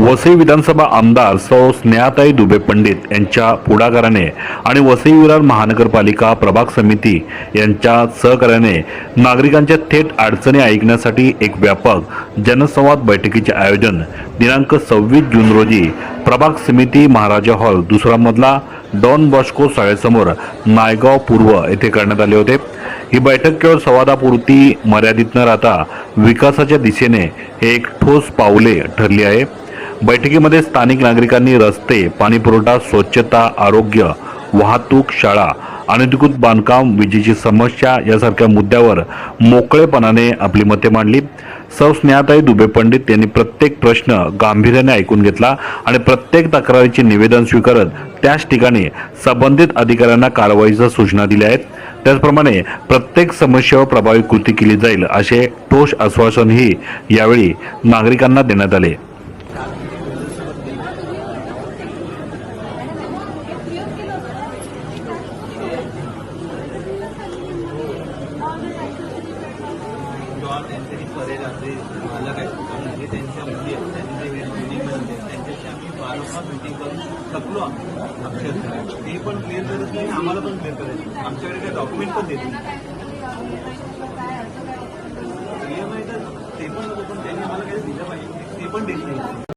वसई विधानसभा आमदार सौ स्नेहाताई दुबे पंडित यांच्या पुढाकाराने आणि वसई विरार महानगरपालिका प्रभाग समिती यांच्या सहकार्याने नागरिकांच्या थेट अडचणी ऐकण्यासाठी एक व्यापक जनसंवाद बैठकीचे आयोजन दिनांक सव्वीस जून रोजी प्रभाग समिती महाराजा हॉल दुसरा मधला डॉन बॉस्को शाळेसमोर नायगाव पूर्व येथे करण्यात आले होते. ही बैठक केवळ संवादापुरती मर्यादित न राहता विकासाच्या दिशेने एक ठोस पावले ठरली आहे. बैठकीमध्ये स्थानिक नागरिकांनी रस्ते पाणीपुरवठा स्वच्छता आरोग्य वाहतूक शाळा अनधिकृत बांधकाम विजेची समस्या यासारख्या मुद्द्यावर मोकळेपणाने आपली मते मांडली. सौ स्नेहाताई दुबे पंडित यांनी प्रत्येक प्रश्न गांभीर्याने ऐकून घेतला आणि प्रत्येक तक्रारीचे निवेदन स्वीकारत त्याच ठिकाणी संबंधित अधिकाऱ्यांना कारवाईच्या सूचना दिल्या आहेत. त्याचप्रमाणे प्रत्येक समस्येवर प्रभावी कृती केली जाईल असे ठोस आश्वासनही यावेळी नागरिकांना देण्यात आले. किंवा परेल असे मालक आहेत हे त्यांच्या मुली आहेत त्यांचे मिटिंग मिटिंगमध्ये त्यांच्याशी आम्ही वारंवार मिटिंग करून थकलो अक्षरशः. ते पण क्लिअर करत नाही आम्हाला पण क्लिअर करायचं आमच्याकडे काही डॉक्युमेंट पण देत नाही. ते पण नको पण त्यांनी आम्हाला काही दिलं पाहिजे ते पण देत नाही.